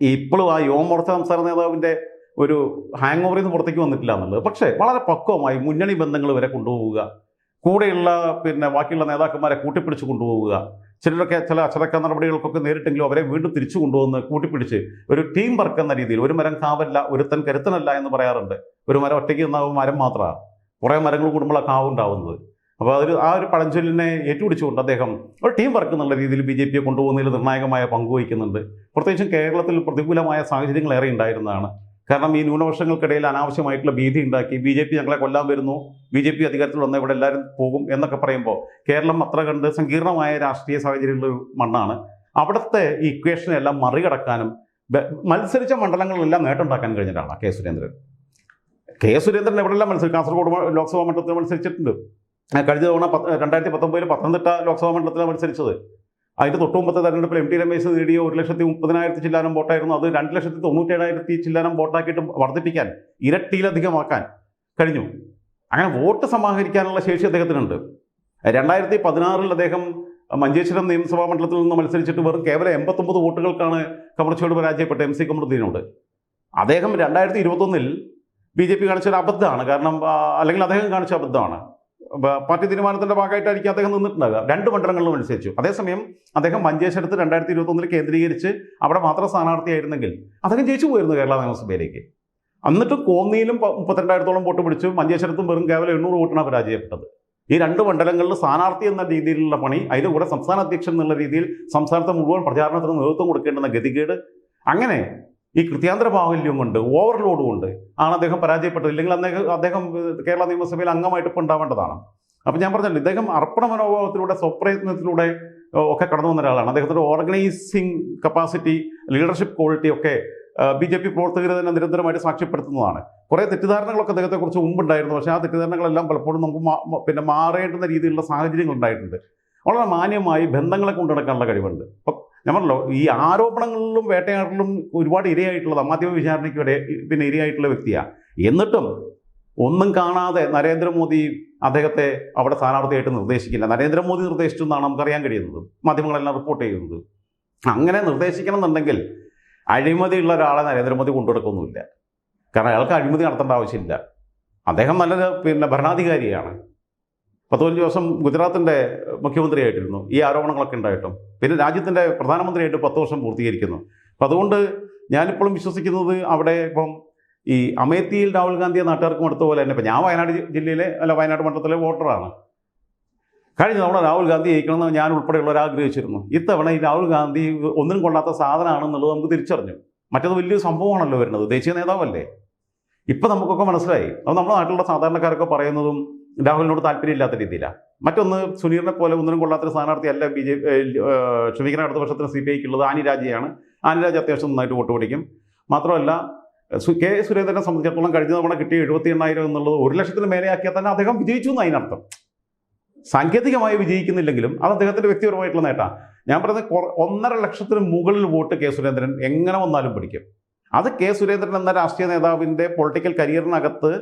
ഇപ്പോഴും ആ യുവമോർച്ച സംസ്ഥാന നേതാവിന്റെ ഒരു ഹാങ് ഓവറിൽ നിന്ന് പുറത്തേക്ക് വന്നിട്ടില്ല എന്നുള്ളത്. പക്ഷേ വളരെ പക്വമായി മുന്നണി ബന്ധങ്ങൾ വരെ കൊണ്ടുപോവുക കൂടെയുള്ള പിന്നെ ബാക്കിയുള്ള നേതാക്കന്മാരെ കൂട്ടിപ്പിടിച്ച് കൊണ്ടുപോവുക ചിലരൊക്കെ ചില അച്ചടക്ക നടപടികൾക്കൊക്കെ നേരിട്ടെങ്കിലും അവരെ വീണ്ടും തിരിച്ചു കൊണ്ടുവന്ന് കൂട്ടിപ്പിടിച്ച് ഒരു ടീം വർക്ക് എന്ന രീതിയിൽ ഒരു മരം കാവല്ല ഒരുത്തൻ കരുത്തനല്ല എന്ന് പറയാറുണ്ട്. ഒരു മരം ഒറ്റയ്ക്ക് നിന്നാവും മരം മാത്രമാണ്. കുറേ മരങ്ങൾ കൂടുമ്പോൾ ആ ഉണ്ടാവുന്നത് അപ്പോൾ അതൊരു ആ ഒരു പഴഞ്ചൊല്ലിനെ ഏറ്റുപിടിച്ചുകൊണ്ട് അദ്ദേഹം ഒരു ടീം വർക്ക് എന്നുള്ള രീതിയിൽ ബി ജെ പിയെ കൊണ്ടുപോകുന്നതിൽ നിർണായകമായ പങ്ക് വഹിക്കുന്നുണ്ട്. പ്രത്യേകിച്ചും കേരളത്തിൽ പ്രതികൂലമായ സാഹചര്യങ്ങൾ ഏറെ ഉണ്ടായിരുന്നതാണ്. കാരണം ഈ ന്യൂനപക്ഷങ്ങൾക്കിടയിൽ അനാവശ്യമായിട്ടുള്ള ഭീതി ഉണ്ടാക്കി ബി ജെ പി ഞങ്ങളെ കൊല്ലാൻ വരുന്നു ബി ജെ പി അധികാരത്തിൽ വന്ന ഇവിടെ എല്ലാവരും പോകും എന്നൊക്കെ പറയുമ്പോൾ കേരളം അത്ര കണ്ട് സങ്കീർണമായ രാഷ്ട്രീയ സാഹചര്യമുള്ള മണ്ണാണ്. അവിടുത്തെ ഈ എല്ലാം മറികടക്കാനും മത്സരിച്ച മണ്ഡലങ്ങളിലെല്ലാം നേട്ടമുണ്ടാക്കാൻ കഴിഞ്ഞിട്ടാണ് കെ സുരേന്ദ്രൻ. കെ സുരേന്ദ്രൻ എവിടെല്ലാം മത്സരിച്ചു? കാസർഗോഡ് ലോക്സഭാ മണ്ഡലത്തിൽ മത്സരിച്ചിട്ടുണ്ട്. കഴിഞ്ഞ തവണ രണ്ടായിരത്തി പത്തൊമ്പതിൽ പത്തനംതിട്ട ലോക്സഭാ മണ്ഡലത്തിലാണ് മത്സരിച്ചത്. അതിന്റെ തൊട്ടുമുമ്പത്തെ തെരഞ്ഞെടുപ്പിൽ എം ടി രമേശ് നേടിയ ഒരു ലക്ഷത്തി മുപ്പതിനായിരത്തി ചില്ലാനം വോട്ടായിരുന്നു. അത് രണ്ട് ലക്ഷത്തി തൊണ്ണൂറ്റേഴായിരത്തി ചില്ലാനം വോട്ടാക്കിയിട്ട് വർദ്ധിപ്പിക്കാൻ ഇരട്ടിയിലധികമാക്കാൻ കഴിഞ്ഞു. അങ്ങനെ വോട്ട് സമാഹരിക്കാനുള്ള ശേഷി അദ്ദേഹത്തിനുണ്ട്. രണ്ടായിരത്തി പതിനാറിൽ അദ്ദേഹം മഞ്ചേശ്വരം നിയമസഭാ മണ്ഡലത്തിൽ നിന്ന് മത്സരിച്ചിട്ട് വെറും കേവലം എൺപത്തൊമ്പത് വോട്ടുകൾക്കാണ് കമർച്ചയോട് പരാജയപ്പെട്ട എം സി കമറുദ്ദീനോട്. അദ്ദേഹം രണ്ടായിരത്തി ഇരുപത്തൊന്നിൽ ബി ജെ പി കാണിച്ചൊരു അബദ്ധമാണ്. കാരണം അല്ലെങ്കിൽ അദ്ദേഹം കാണിച്ച അബദ്ധമാണ്. പാർട്ടി തീരുമാനത്തിന്റെ ഭാഗമായിട്ടായിരിക്കും അദ്ദേഹം നിന്നിട്ടുണ്ടാകുക രണ്ട് മണ്ഡലങ്ങളിലും മത്സരിച്ചു. അതേസമയം അദ്ദേഹം മഞ്ചേശ്വരത്ത് രണ്ടായിരത്തി ഇരുപത്തൊന്നിൽ കേന്ദ്രീകരിച്ച് അവിടെ മാത്രം സ്ഥാനാർത്ഥിയായിരുന്നെങ്കിൽ അദ്ദേഹം ജയിച്ചു പോയിരുന്നു കേരള നിയമസഭയിലേക്ക്. എന്നിട്ട് കോന്നിയിലും മുപ്പത്തിരണ്ടായിരത്തോളം വോട്ട് പിടിച്ചു മഞ്ചേശ്വരത്തും വെറും കേവലം എണ്ണൂറ് വോട്ടിനാണ് പരാജയപ്പെട്ടത്. ഈ രണ്ട് മണ്ഡലങ്ങളിൽ സ്ഥാനാർത്ഥി എന്ന രീതിയിലുള്ള പണി അതിന്റെ കൂടെ സംസ്ഥാന അധ്യക്ഷൻ എന്നുള്ള രീതിയിൽ സംസ്ഥാനത്തെ മുഴുവൻ പ്രചാരണത്തിന് നേതൃത്വം കൊടുക്കേണ്ടുന്ന ഗതികേട് അങ്ങനെ ഈ കൃത്യാന്തര ബാഹുല്യം കൊണ്ട് ഓവർലോഡ് കൊണ്ട് ആണ് അദ്ദേഹം പരാജയപ്പെട്ടത്. ഇല്ലെങ്കിൽ അദ്ദേഹം അദ്ദേഹം കേരള നിയമസഭയിൽ അംഗമായിട്ട് ഇപ്പോൾ ഉണ്ടാവേണ്ടതാണ്. അപ്പം ഞാൻ പറഞ്ഞല്ലോ ഇദ്ദേഹം അർപ്പണ മനോഭാവത്തിലൂടെ സ്വപ്രയത്നത്തിലൂടെ ഒക്കെ കടന്നു വന്ന ഒരാളാണ്. അദ്ദേഹത്തിന്റെ ഓർഗനൈസിങ് കപ്പാസിറ്റി ലീഡർഷിപ്പ് ക്വാളിറ്റി ഒക്കെ ബി ജെ പി പ്രവർത്തകർ തന്നെ നിരന്തരമായിട്ട് സാക്ഷ്യപ്പെടുത്തുന്നതാണ്. കുറേ തെറ്റിദ്ധാരണകളൊക്കെ അദ്ദേഹത്തെക്കുറിച്ച് മുമ്പുണ്ടായിരുന്നു. പക്ഷേ ആ തെറ്റിദ്ധാരണകളെല്ലാം പലപ്പോഴും നമുക്ക് പിന്നെ മാറേണ്ടുന്ന രീതിയിലുള്ള സാഹചര്യങ്ങൾ ഉണ്ടായിട്ടുണ്ട് വളരെ മാന്യമായി ബന്ധങ്ങളെ കൊണ്ടുനടക്കാനുള്ള കഴിവുണ്ട്. ഞാൻ പറഞ്ഞല്ലോ ഈ ആരോപണങ്ങളിലും വേട്ടയാടലിലും ഒരുപാട് ഇരയായിട്ടുള്ളത് മാധ്യമ വിചാരണയ്ക്ക് പിന്നെ ഇരയായിട്ടുള്ള വ്യക്തിയാണ് എന്നിട്ടും ഒന്നും കാണാതെ നരേന്ദ്രമോദി അദ്ദേഹത്തെ അവിടെ സ്ഥാനാർത്ഥിയായിട്ട് നിർദ്ദേശിക്കില്ല. നരേന്ദ്രമോദി നിർദ്ദേശിച്ചു എന്നാണ് നമുക്കറിയാൻ കഴിയുന്നത്. മാധ്യമങ്ങളെല്ലാം റിപ്പോർട്ട് ചെയ്യുന്നത്. അങ്ങനെ നിർദ്ദേശിക്കണം എന്നുണ്ടെങ്കിൽ അഴിമതിയുള്ള ഒരാളെ നരേന്ദ്രമോദി കൊണ്ടുകൊടുക്കൊന്നുമില്ല കാരണം അയാൾക്ക് അഴിമതി നടത്തേണ്ട ആവശ്യമില്ല. അദ്ദേഹം നല്ലൊരു പിന്നെ ഭരണാധികാരിയാണ്. പത്ത് ദിവസം ഗുജറാത്തിന്റെ മുഖ്യമന്ത്രിയായിട്ടിരുന്നു. ഈ ആരോപണങ്ങളൊക്കെ ഉണ്ടായിട്ടും. പിന്നെ രാജ്യത്തിന്റെ പ്രധാനമന്ത്രിയായിട്ട് പത്ത് വർഷം പൂർത്തീകരിക്കുന്നു. അപ്പം അതുകൊണ്ട് ഞാനിപ്പോഴും വിശ്വസിക്കുന്നത് അവിടെ ഇപ്പം ഈ അമേത്തിയിൽ രാഹുൽ ഗാന്ധിയെ നാട്ടുകാർക്കും അടുത്ത പോലെ തന്നെ ഇപ്പം ഞാൻ വയനാട് ജില്ലയിലെ അല്ല വയനാട് മണ്ഡലത്തിലെ വോട്ടറാണ്. കഴിഞ്ഞ തവണ രാഹുൽ ഗാന്ധി ജയിക്കണമെന്ന് ഞാൻ ഉൾപ്പെടെയുള്ളവർ ആഗ്രഹിച്ചിരുന്നു. ഇത്തവണ ഈ രാഹുൽ ഗാന്ധി ഒന്നിനും കൊള്ളാത്ത സാധനമാണെന്നുള്ളത് നമുക്ക് തിരിച്ചറിഞ്ഞു. മറ്റത് വലിയൊരു സംഭവമാണല്ലോ വരുന്നത്. ദേശീയ നേതാവല്ലേ? ഇപ്പം നമുക്കൊക്കെ മനസ്സിലായി. അത് നമ്മുടെ നാട്ടിലുള്ള സാധാരണക്കാരൊക്കെ പറയുന്നതും രാഹുലിനോട് താല്പര്യമില്ലാത്ത രീതിയിലാണ് മറ്റൊന്ന് സുനീറിനെ പോലെ ഒന്നിനും കൊള്ളാത്തൊരു സ്ഥാനാർത്ഥിയല്ല ബി ജെ ക്ഷമിക്കുന്ന അടുത്ത വർഷത്തിന് സി പി ഐക്കുള്ളത് ആനി ആനിരാജ് ആനി രാജ അത്യാവശ്യം നന്നായിട്ട് വോട്ട് പിടിക്കും. മാത്രമല്ല കെ സുരേന്ദ്രനെ സംബന്ധിച്ചിടത്തോളം കഴിഞ്ഞ തവണ കിട്ടിയ എഴുപത്തി എണ്ണായിരം എന്നുള്ളത് ഒരു ലക്ഷത്തിന് മേലെയാക്കിയാൽ തന്നെ അദ്ദേഹം വിജയിച്ചു എന്ന് അതിനർത്ഥം. സാങ്കേതികമായി വിജയിക്കുന്നില്ലെങ്കിലും അത് അദ്ദേഹത്തിന്റെ വ്യക്തിപരമായിട്ടുള്ള നേട്ടമാണ് ഞാൻ പറയുന്നത് ഒന്നര ലക്ഷത്തിന് മുകളിൽ വോട്ട് കെ സുരേന്ദ്രൻ എങ്ങനെ വന്നാലും പിടിക്കും. അത് കെ സുരേന്ദ്രൻ എന്ന രാഷ്ട്രീയ നേതാവിന്റെ പൊളിറ്റിക്കൽ കരിയറിനകത്ത്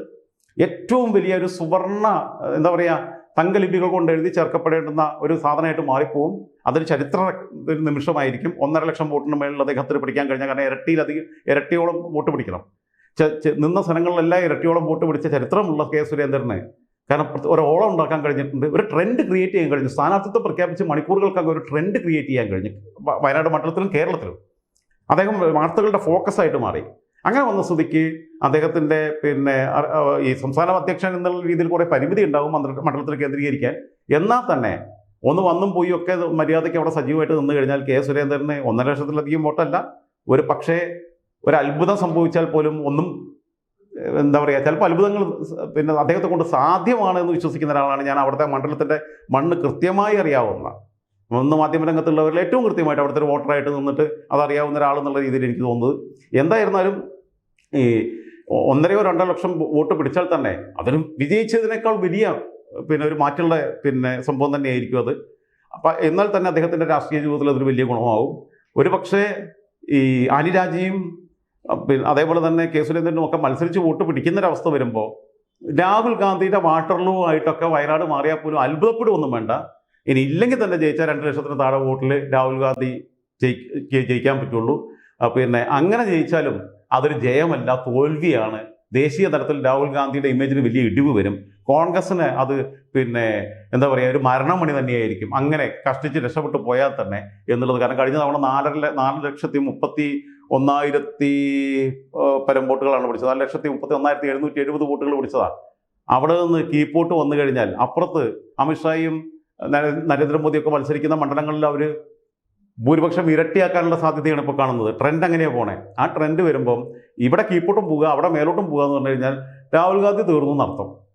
ഏറ്റവും വലിയ ഒരു സുവർണ എന്താ പറയുക തങ്കലിപികൾ കൊണ്ട് എഴുതി ചേർക്കപ്പെടേണ്ടുന്ന ഒരു സാധനമായിട്ട് മാറിപ്പോവും. അതൊരു ചരിത്ര ഒരു നിമിഷമായിരിക്കും. ഒന്നര ലക്ഷം വോട്ടിന് മേളിൽ അദ്ദേഹത്തിന് പിടിക്കാൻ കഴിഞ്ഞാൽ കാരണം ഇരട്ടിയിലധികം ഇരട്ടിയോളം വോട്ട് പിടിക്കണം. നിന്ന സ്ഥലങ്ങളിലെല്ലാം ഇരട്ടിയോളം വോട്ട് പിടിച്ച ചരിത്രമുള്ള കെ സുരേന്ദ്രനെ. കാരണം ഒരു ഓളം ഉണ്ടാക്കാൻ കഴിഞ്ഞിട്ടുണ്ട്. ഒരു ട്രെൻഡ് ക്രിയേറ്റ് ചെയ്യാൻ കഴിഞ്ഞു. സ്ഥാനാർത്ഥിത്വം പ്രഖ്യാപിച്ച് മണിക്കൂറുകൾക്കകം ഒരു ട്രെൻഡ് ക്രിയേറ്റ് ചെയ്യാൻ കഴിഞ്ഞു. വയനാട് മണ്ഡലത്തിലും കേരളത്തിലും. അദ്ദേഹം വാർത്തകളുടെ ഫോക്കസ് ആയിട്ട് മാറി. അങ്ങനെ വന്ന സ്ഥിതിക്ക് അദ്ദേഹത്തിന്റെ പിന്നെ ഈ സംസ്ഥാന അധ്യക്ഷൻ എന്നുള്ള രീതിയിൽ കുറേ പരിമിതി ഉണ്ടാവും മണ്ഡല- മണ്ഡലത്തിൽ കേന്ദ്രീകരിക്കാൻ. എന്നാൽ തന്നെ ഒന്ന് വന്നും പോയി ഒക്കെ മര്യാദയ്ക്ക് അവിടെ സജീവമായിട്ട് നിന്ന് കഴിഞ്ഞാൽ കെ സുരേന്ദ്രന് ഒന്നര ലക്ഷത്തിലധികം വോട്ടല്ല. ഒരു പക്ഷേ ഒരു അത്ഭുതം സംഭവിച്ചാൽ പോലും ഒന്നും എന്താ പറയുക ചിലപ്പോൾ അത്ഭുതങ്ങൾ പിന്നെ അദ്ദേഹത്തെ കൊണ്ട് സാധ്യമാണ് എന്ന് വിശ്വസിക്കുന്ന ഒരാളാണ് ഞാൻ അവിടുത്തെ മണ്ഡലത്തിന്റെ മണ്ണ് കൃത്യമായി അറിയാവുന്ന. ഒന്ന് മാധ്യമ രംഗത്തുള്ളവരിൽ ഏറ്റവും കൃത്യമായിട്ട് അവിടുത്തെ ഒരു വോട്ടറായിട്ട് നിന്നിട്ട് അതറിയാവുന്ന ഒരാൾ എന്നുള്ള രീതിയിൽ എനിക്ക് തോന്നുന്നത്. എന്തായിരുന്നാലും ഈ ഒന്നരയോ രണ്ടോ ലക്ഷം വോട്ട് പിടിച്ചാൽ തന്നെ അതൊരു വിജയിച്ചതിനേക്കാൾ വലിയ പിന്നെ ഒരു മാറ്റുള്ള പിന്നെ സംഭവം തന്നെയായിരിക്കും അത്. അപ്പം എന്നാൽ തന്നെ അദ്ദേഹത്തിന്റെ രാഷ്ട്രീയ ജീവിതത്തിൽ അതൊരു വലിയ ഗുണമാവും. ഒരു പക്ഷേ ഈ ആനിരാജയും പിന്നെ അതേപോലെ തന്നെ കെ സുരേന്ദ്രനും ഒക്കെ മത്സരിച്ച് വോട്ട് പിടിക്കുന്നൊരവസ്ഥ വരുമ്പോൾ രാഹുൽ ഗാന്ധിയുടെ വാട്ടർലൂ ആയിട്ടൊക്കെ വയനാട് മാറിയാൽ പോലും അത്ഭുതപ്പെടുമൊന്നും വേണ്ട. ഇനി ഇല്ലെങ്കിൽ തന്നെ ജയിച്ചാൽ രണ്ട് ലക്ഷത്തിന് താഴെ വോട്ടിൽ രാഹുൽ ഗാന്ധി ജയി ജയിക്കാൻ പറ്റുള്ളൂ. പിന്നെ അങ്ങനെ ജയിച്ചാലും അതൊരു ജയമല്ല തോൽവിയാണ്. ദേശീയ തലത്തിൽ രാഹുൽ ഗാന്ധിയുടെ ഇമേജിന് വലിയ ഇടിവ് വരും. കോൺഗ്രസ്സിന് അത് പിന്നെ എന്താ പറയുക ഒരു മരണമണി തന്നെയായിരിക്കും. അങ്ങനെ കഷ്ടിച്ച് രക്ഷപ്പെട്ടു പോയാൽ തന്നെ എന്നുള്ളത്. കാരണം കഴിഞ്ഞ തവണ നാലര നാല് ലക്ഷത്തി മുപ്പത്തി ഒന്നായിരത്തി പരമ്പോട്ടുകളാണ് പിടിച്ചത്. നാല് ലക്ഷത്തി മുപ്പത്തി ഒന്നായിരത്തി എഴുന്നൂറ്റി എഴുപത് വോട്ടുകൾ പിടിച്ചതാണ്. അവിടെ നിന്ന് കീപ്പോട്ട് വന്നു കഴിഞ്ഞാൽ അപ്പുറത്ത് അമിത്ഷായും നരേ- നരേന്ദ്രമോദിയൊക്കെ മത്സരിക്കുന്ന മണ്ഡലങ്ങളിൽ അവർ ഭൂരിപക്ഷം ഇരട്ടിയാക്കാനുള്ള സാധ്യതയാണ് ഇപ്പോൾ കാണുന്നത്. ട്രെൻഡ് അങ്ങനെയാണ് പോണേ. ആ ട്രെൻഡ് വരുമ്പം ഇവിടെ കീപ്പോട്ടും പോവുക അവിടെ മേലോട്ടും പോകുക എന്ന് പറഞ്ഞു കഴിഞ്ഞാൽ രാഹുൽ ഗാന്ധി തീർന്നു എന്നർത്ഥം.